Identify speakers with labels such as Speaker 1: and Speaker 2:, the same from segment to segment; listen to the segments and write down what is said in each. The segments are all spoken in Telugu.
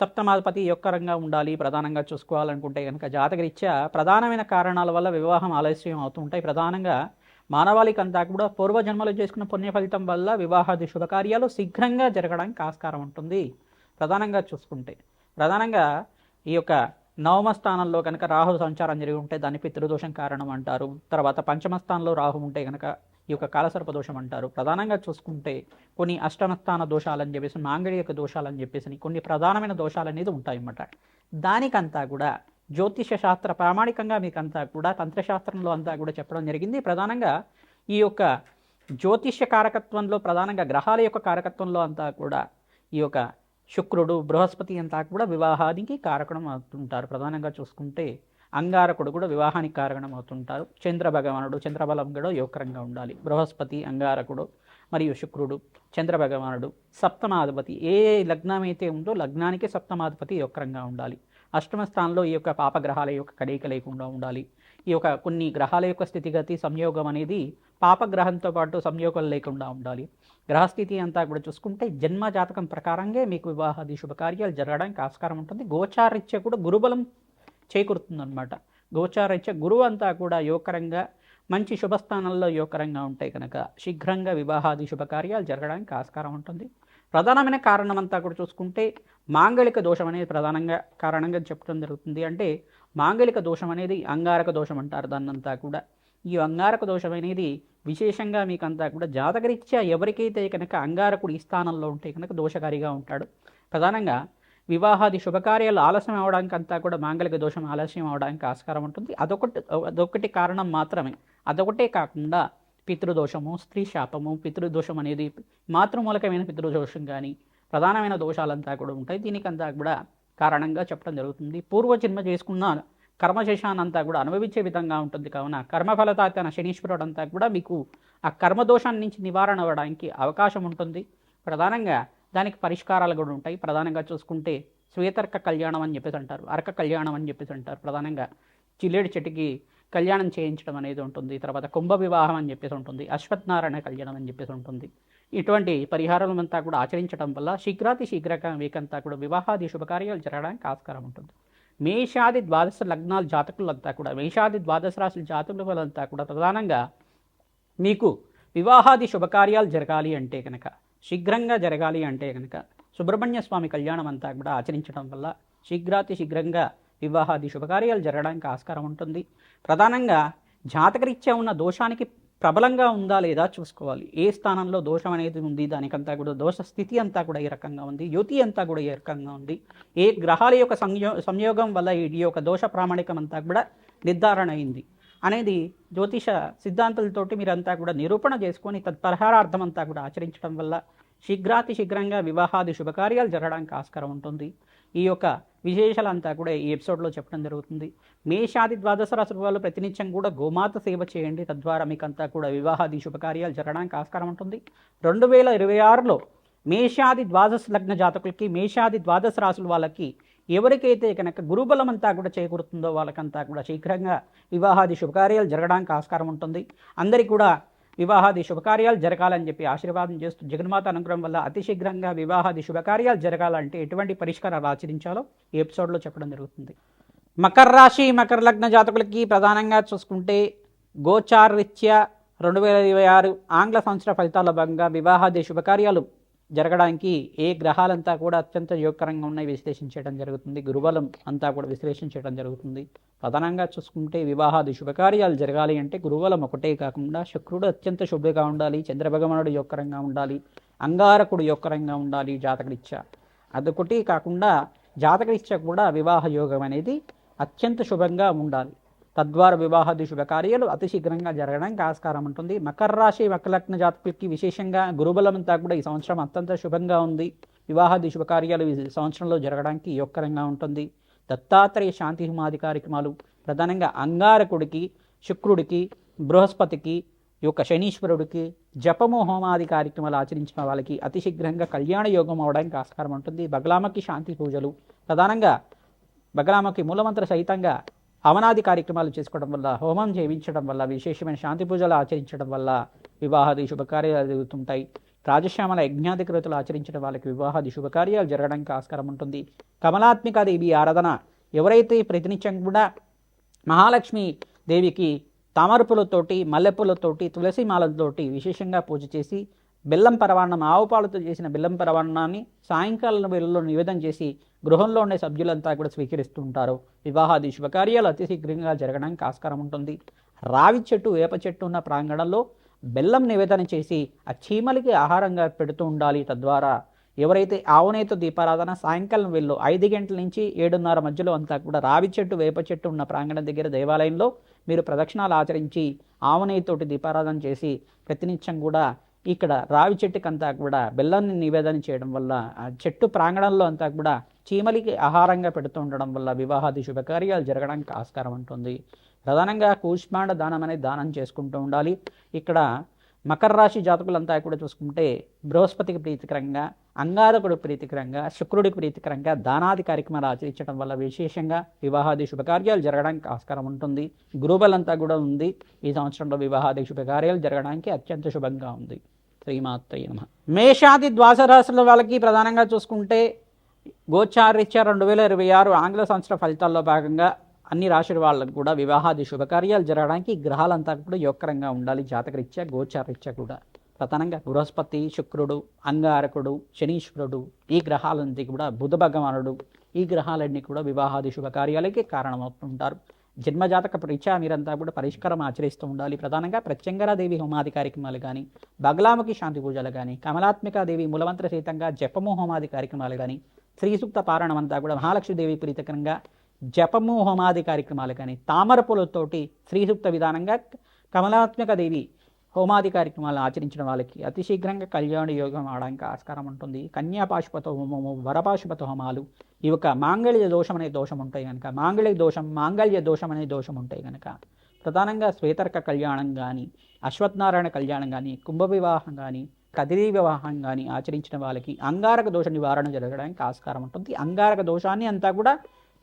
Speaker 1: సప్తమాధిపతి యొక్కరంగా ఉండాలి ప్రధానంగా చూసుకోవాలనుకుంటే కనుక జాతకరీత్యా ప్రధానమైన కారణాల వల్ల వివాహం ఆలస్యం అవుతుంటాయి. ప్రధానంగా మానవాళికంతా కూడా పూర్వజన్మలో చేసుకున్న పుణ్య ఫలితం వల్ల వివాహాది శుభకార్యాలు శీఘ్రంగా జరగడానికి ఆస్కారం ఉంటుంది. ప్రధానంగా చూసుకుంటే ప్రధానంగా ఈ యొక్క నవమ స్థానంలో కనుక రాహు సంచారం జరిగి ఉంటే దాన్ని పితృదోషం కారణం అంటారు. తర్వాత పంచమ స్థానంలో రాహు ఉంటే కనుక ఈ యొక్క కాలసర్ప దోషం అంటారు. ప్రధానంగా చూసుకుంటే కొన్ని అష్టమస్థాన దోషాలని చెప్పేసి మాంగళ్యక దోషాలని చెప్పేసి కొన్ని ప్రధానమైన దోషాలు అనేది ఉంటాయన్నమాట. దానికంతా కూడా జ్యోతిష శాస్త్ర ప్రామాణికంగా మీకంతా కూడా తంత్రశాస్త్రంలో అంతా కూడా చెప్పడం జరిగింది. ప్రధానంగా ఈ యొక్క జ్యోతిష్య కారకత్వంలో ప్రధానంగా గ్రహాల యొక్క కారకత్వంలో అంతా కూడా ఈ యొక్క శుక్రుడు బృహస్పతి అంతా కూడా వివాహానికి కారకం అవుతుంటారు. ప్రధానంగా చూసుకుంటే అంగారకుడు కూడా వివాహానికి కారణం అవుతుంటారు చంద్ర భగవానుడు చంద్రబలం కూడా యోగకరంగా ఉండాలి. బృహస్పతి అంగారకుడు మరియు శుక్రుడు చంద్ర భగవానుడు సప్తమాధిపతి. ఏ లగ్నమైతే ఉందో లగ్నానికి సప్తమాధిపతి యోగకరంగా ఉండాలి. అష్టమ స్థానంలో ఈ యొక్క పాపగ్రహాల యొక్క కదయిక లేకుండా ఉండాలి. ఈ యొక్క కొన్ని గ్రహాల యొక్క స్థితిగతి సంయోగం అనేది పాపగ్రహంతో పాటు సంయోగం లేకుండా ఉండాలి. గ్రహస్థితి అంతా కూడా చూసుకుంటే జన్మ జాతకం ప్రకారంగా మీకు వివాహాది శుభకార్యాలు జరగడానికి ఆస్కారం ఉంటుంది. గోచారిత్య కూడా గురుబలం చేకూరుతుందన్నమాట. గోచారీత్య గురువు అంతా కూడా యోగకరంగా మంచి శుభస్థానంలో యోగకరంగా ఉంటాయి కనుక శీఘ్రంగా వివాహాది శుభకార్యాలు జరగడానికి ఆస్కారం ఉంటుంది. ప్రధానమైన కారణం అంతా కూడా చూసుకుంటే మాంగళిక దోషం అనేది ప్రధానంగా కారణంగా చెప్పడం జరుగుతుంది. అంటే మాంగళిక దోషం అనేది అంగారక దోషం అంటారు దాన్నంతా కూడా. ఈ అంగారక దోషం అనేది విశేషంగా మీకంతా కూడా జాతకరీత్యా ఎవరికైతే కనుక అంగారకుడు ఈ స్థానంలో ఉంటే కనుక దోషకారిగా ఉంటాడు. ప్రధానంగా వివాహాది శుభకార్యాలు ఆలస్యం అవడానికి అంతా కూడా మాంగళిక దోషం ఆలస్యం అవడానికి ఆస్కారం ఉంటుంది. అదొకటి అదొకటి కారణం మాత్రమే. అదొకటే కాకుండా పితృదోషము స్త్రీ శాపము పితృదోషం అనేది మాతృమూలకమైన పితృదోషం కానీ ప్రధానమైన దోషాలంతా కూడా ఉంటాయి. దీనికంతా కూడా కారణంగా చెప్పడం జరుగుతుంది. పూర్వజన్మ చేసుకున్న కర్మశేషానంతా కూడా అనుభవించే విధంగా ఉంటుంది. కావున కర్మఫలతాతన శనీశ్వరుడు అంతా కూడా మీకు ఆ కర్మదోషాన్ని నుంచి నివారణ అవ్వడానికి అవకాశం ఉంటుంది. ప్రధానంగా దానికి పరిష్కారాలు కూడా ఉంటాయి. ప్రధానంగా చూసుకుంటే శ్వేతర్క కళ్యాణం అని చెప్పేసి అంటారు. అర్క కళ్యాణం అని చెప్పేసి అంటారు. ప్రధానంగా చిల్లేడు చెట్టుకి కళ్యాణం చేయించడం అనేది ఉంటుంది. తర్వాత కుంభ వివాహం అని చెప్పేసి ఉంటుంది. అశ్వత్నారాయణ కళ్యాణం అని చెప్పేసి ఉంటుంది. ఇటువంటి పరిహారాలంతా కూడా ఆచరించడం వల్ల శీఘ్రాతి శీఘ్రక మీకంతా కూడా వివాహాది శుభకార్యాలు జరగడానికి ఆస్కారం ఉంటుంది. మేషాది ద్వాదశ లగ్నాల జాతకులంతా కూడా మేషాది ద్వాదశ రాశుల జాతకులంతా కూడా ప్రధానంగా మీకు వివాహాది శుభకార్యాలు జరగాలి అంటే కనుక శీఘ్రంగా జరగాలి అంటే కనుక సుబ్రహ్మణ్య స్వామి కళ్యాణం అంతా కూడా ఆచరించడం వల్ల శీఘ్రాతి శీఘ్రంగా వివాహాది శుభకార్యాలు జరగడానికి ఆస్కారం ఉంటుంది. ప్రధానంగా జాతకరీత్యా ఉన్న దోషానికి ప్రబలంగా ఉందా లేదా చూసుకోవాలి. ఏ స్థానంలో దోషం అనేది ఉంది దానికంతా కూడా దోష స్థితి అంతా కూడా ఏ రకంగా ఉంది యుతి అంతా కూడా ఏ రకంగా ఉంది. ఏ గ్రహాల యొక్క సంయో సంయోగం వల్ల ఈ యొక్క దోష ప్రామాణికం అంతా కూడా నిర్ధారణ అయింది అనేది జ్యోతిష సిద్ధాంతాలతోటి మీరంతా కూడా నిరూపణ చేసుకొని తత్పరిహారార్థం అంతా కూడా ఆచరించడం వల్ల శీఘ్రాతి శీఘ్రంగా వివాహాది శుభకార్యాలు జరగడానికి ఆస్కారం ఉంటుంది. ఈ యొక్క విశేషాలంతా కూడా ఈ ఎపిసోడ్లో చెప్పడం జరుగుతుంది. మేషాది ద్వాదశ రాశుల వాళ్ళు ప్రతినిత్యం కూడా గోమాత సేవ చేయండి. తద్వారా మీకంతా కూడా వివాహాది శుభకార్యాలు జరగడానికి ఆస్కారం ఉంటుంది. రెండు వేల ఇరవై ఆరులో మేషాది ద్వాదశ లగ్న జాతకులకి మేషాది ద్వాదశ రాశుల వాళ్ళకి ఎవరికైతే కనుక గురుబలం అంతా కూడా చేకూరుతుందో వాళ్ళకంతా కూడా శీఘ్రంగా వివాహాది శుభకార్యాలు జరగడానికి ఆస్కారం ఉంటుంది. అందరికీ కూడా వివాహాది శుభకార్యాలు జరగాలని చెప్పి ఆశీర్వాదం చేస్తూ జగన్మాత అనుగ్రహం వల్ల అతి శీఘ్రంగా వివాహాది శుభకార్యాలు జరగాలంటే ఎటువంటి పరిష్కారాలు ఆచరించాలో ఈ ఎపిసోడ్లో చెప్పడం జరుగుతుంది. మకర రాశి మకర లగ్న జాతకులకి ప్రధానంగా చూసుకుంటే గోచారరీత్యా రెండు వేల ఇరవై ఆరు ఆంగ్ల సంవత్సర ఫలితాల భాగంగా వివాహాది శుభకార్యాలు జరగడానికి ఏ గ్రహాలంతా కూడా అత్యంత యోగకరంగా ఉన్నాయి విశ్లేషించడం జరుగుతుంది. గురుబలం అంతా కూడా విశ్లేషించడం జరుగుతుంది. ప్రధానంగా చూసుకుంటే వివాహాది శుభకార్యాలు జరగాలి అంటే గురుబలం ఒకటే కాకుండా శుక్రుడు అత్యంత శుభ్రంగా ఉండాలి చంద్రభగవానుడు యోగకరంగా ఉండాలి అంగారకుడు యోగకరంగా ఉండాలి జాతకరీత్యా. అదొకటి కాకుండా జాతకరీత్యా కూడా వివాహ యోగం అనేది అత్యంత శుభంగా ఉండాలి. తద్వారా వివాహాది శుభకార్యాలు అతి శీఘ్రంగా జరగడానికి ఆస్కారం ఉంటుంది. మకర రాశి మకలగ్న జాతకులకి విశేషంగా గురుబలం అంతా కూడా ఈ సంవత్సరం అత్యంత శుభంగా ఉంది. వివాహాది శుభకార్యాలు ఈ సంవత్సరంలో జరగడానికి యోగకరంగా ఉంటుంది. దత్తాత్రేయ శాంతి హిమాది కార్యక్రమాలు ప్రధానంగా అంగారకుడికి శుక్రుడికి బృహస్పతికి ఈ యొక్క శనీశ్వరుడికి జపము హోమాది కార్యక్రమాలు ఆచరించిన వాళ్ళకి అతి శీఘ్రంగా కళ్యాణ యోగం అవడానికి ఆస్కారం ఉంటుంది. బగలామకి శాంతి పూజలు ప్రధానంగా బగలామకి మూలమంత్ర సహితంగా అవనాది కార్యక్రమాలు చేసుకోవడం వల్ల హోమం చేయించడం వల్ల విశేషమైన శాంతి పూజలు ఆచరించడం వల్ల వివాహాది శుభకార్యాలు జరుగుతుంటాయి. రాజశ్యామల యజ్ఞాధికృతులు ఆచరించడం వాళ్ళకి వివాహాది శుభకార్యాలు జరగడానికి ఆస్కారం ఉంటుంది. కమలాత్మిక దేవి ఆరాధన ఎవరైతే ప్రతినిత్యం కూడా మహాలక్ష్మి దేవికి తామరపులతోటి మల్లెపూలతోటి తులసి మాలతోటి విశేషంగా పూజ చేసి బెల్లం పరవాన్నం ఆవు పాలతో చేసిన బెల్లం పరవాన్నాన్ని సాయంకాలం వేళల్లో నివేదన చేసి గృహంలో ఉండే సభ్యులంతా కూడా స్వీకరిస్తూ ఉంటారు. వివాహాది శుభకార్యాలు అతి శీఘ్రంగా జరగడానికి ఆస్కారం ఉంటుంది. రావి చెట్టు వేప చెట్టు ఉన్న ప్రాంగణంలో బెల్లం నివేదన చేసి ఆ చీమలకి ఆహారంగా పెడుతూ ఉండాలి తద్వారా ఎవరైతే ఆవునేతో దీపారాధన సాయంకాలం వెళ్ళు ఐదు గంటల నుంచి ఏడున్నర మధ్యలో అంతా కూడా రావి చెట్టు వేప చెట్టు ఉన్న ప్రాంగణం దగ్గర దేవాలయంలో మీరు ప్రదక్షిణాలు ఆచరించి ఆవునేతోటి దీపారాధన చేసి ప్రతినిత్యం కూడా ఇక్కడ రావి చెట్టుకంతా కూడా బెల్లాన్ని నివేదన చేయడం వల్ల ఆ చెట్టు ప్రాంగణంలో అంతా కూడా చీమలికి ఆహారంగా పెడుతూ ఉండడం వల్ల వివాహాది శుభకార్యాలు జరగడానికి ఆస్కారం ఉంటుంది. ప్రధానంగా కూష్మాండ దానం అనేది దానం చేసుకుంటూ ఉండాలి. ఇక్కడ మకర రాశి జాతకులంతా కూడా చూసుకుంటే బృహస్పతికి ప్రీతికరంగా అంగారకుడు ప్రీతికరంగా శుక్రుడికి ప్రీతికరంగా దానాది కార్యక్రమాలు ఆచరించడం వల్ల విశేషంగా వివాహాది శుభకార్యాలు జరగడానికి ఆస్కారం ఉంటుంది. గురుబలంతా కూడా ఉంది. ఈ సంవత్సరంలో వివాహాది శుభకార్యాలు జరగడానికి అత్యంత శుభంగా ఉంది. శ్రీమాత్రయ నమ. మేషాది ద్వాస రాశుల వాళ్ళకి ప్రధానంగా చూసుకుంటే గోచారీత్యా రెండు వేల ఇరవై ఆరు ఆంగ్ల సంవత్సర ఫలితాల్లో భాగంగా అన్ని రాశుల వాళ్ళకు కూడా వివాహాది శుభకార్యాలు జరగడానికి గ్రహాలంతా కూడా యోగకరంగా ఉండాలి. జాతకరీత్యా గోచారీత్యా కూడా. ప్రధానంగా బృహస్పతి శుక్రుడు అంగారకుడు శనీశ్వరుడు ఈ గ్రహాలన్నీ కూడా బుధ భగవానుడు ఈ గ్రహాలన్నీ కూడా వివాహాది శుభకార్యాలకి కారణమవుతుంటారు. జన్మజాతక పరీక్ష మీరంతా కూడా పరిష్కారం ఆచరిస్తూ ఉండాలి. ప్రధానంగా ప్రత్యంగరాదేవి హోమాది కార్యక్రమాలు కానీ బగలాముఖి శాంతి పూజలు కానీ కమలాత్మికాదేవి మూలమంత్ర సహితంగా జపము హోమాది కార్యక్రమాలు కానీ శ్రీసూక్త పారాయణం అంతా కూడా మహాలక్ష్మీదేవి ప్రీతకరంగా జపము హోమాది కార్యక్రమాలు కానీ తామర పూలతోటి శ్రీసూక్త విధానంగా కమలాత్మిక దేవి హోమాది కార్యక్రమాలు ఆచరించిన వాళ్ళకి అతి శీఘ్రంగా కళ్యాణ యోగం ఆడడానికి ఆస్కారం ఉంటుంది. కన్యాపాశుపత హోమము వరపాశుపత హోమాలు ఈ యొక్క మాంగళ్య దోషం అనే దోషం ఉంటాయి కనుక మాంగళ్య దోషం మాంగళ్య దోషం అనే దోషం ఉంటాయి కనుక ప్రధానంగా శ్వేతర్క కళ్యాణం కానీ అశ్వత్నారాయణ కళ్యాణం కానీ కుంభ వివాహం కానీ కదిరి వివాహం కానీ ఆచరించిన వాళ్ళకి అంగారక దోష నివారణ జరగడానికి ఆస్కారం ఉంటుంది. అంగారక దోషాన్ని అంతా కూడా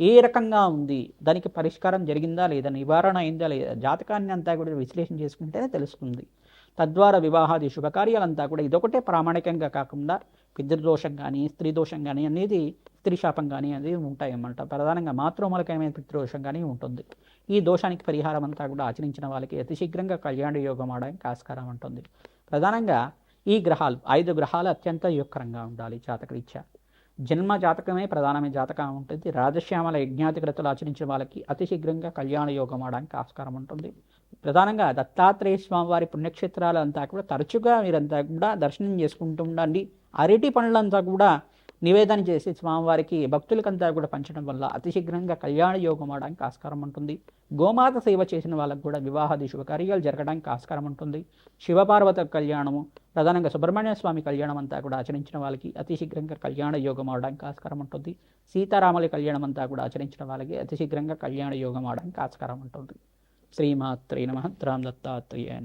Speaker 1: ఏ రకంగా ఉంది? దానికి పరిష్కారం జరిగిందా లేదా? నివారణ అయిందా లేదా? జాతకాన్ని అంతా కూడా విశ్లేషణ చేసుకుంటేనే తెలుస్తుంది. తద్వారా వివాహాది శుభకార్యాలంతా కూడా ఇదొకటే ప్రామాణికంగా కాకుండా పితృదోషం కానీ స్త్రీ దోషం కానీ అనేది స్త్రీ శాపం కానీ అనేది ఉంటాయి అన్నమాట ప్రధానంగా మాతృమూలకమైన పితృదోషం కానీ ఉంటుంది. ఈ దోషానికి పరిహారం అంతా కూడా ఆచరించిన వాళ్ళకి అతి శీఘ్రంగా కళ్యాణ యోగం ఆడడానికి ఆస్కారం ఉంటుంది. ప్రధానంగా ఈ గ్రహాలు ఐదు గ్రహాలు అత్యంత యుక్కరంగా ఉండాలి జాతకరీత్యా. జన్మ జాతకమే ప్రధానమైన జాతకం ఉంటుంది. రాజశ్యామల యజ్ఞాతికృతులు ఆచరించిన వాళ్ళకి అతి శీఘ్రంగా కళ్యాణ యోగం అవడానికి ఆస్కారం ఉంటుంది. ప్రధానంగా దత్తాత్రేయ స్వామి వారి పుణ్యక్షేత్రాలంతా కూడా తరచుగా మీరంతా కూడా దర్శనం చేసుకుంటూ ఉండండి. అరటి పనులంతా కూడా నివేదన చేసి స్వామివారికి భక్తులకంతా కూడా పంచడం వల్ల అతి శీఘ్రంగా కళ్యాణ యోగం అవడానికి ఆస్కారం ఉంటుంది. గోమాత సేవ చేసిన వాళ్ళకు కూడా వివాహాది శుభకార్యాలు జరగడానికి ఆస్కారం ఉంటుంది. శివపార్వత కళ్యాణము ప్రధానంగా సుబ్రహ్మణ్య స్వామి కళ్యాణం అంతా కూడా ఆచరించిన వాళ్ళకి అతి శీఘ్రంగా కళ్యాణ యోగం అవడానికి ఆస్కారం ఉంటుంది. సీతారాముల కళ్యాణం అంతా కూడా ఆచరించిన వాళ్ళకి అతి శీఘ్రంగా కళ్యాణ యోగం అవడానికి ఆస్కారం ఉంటుంది. శ్రీమాత్రే నమ. రామ్ దత్తాత్రేయ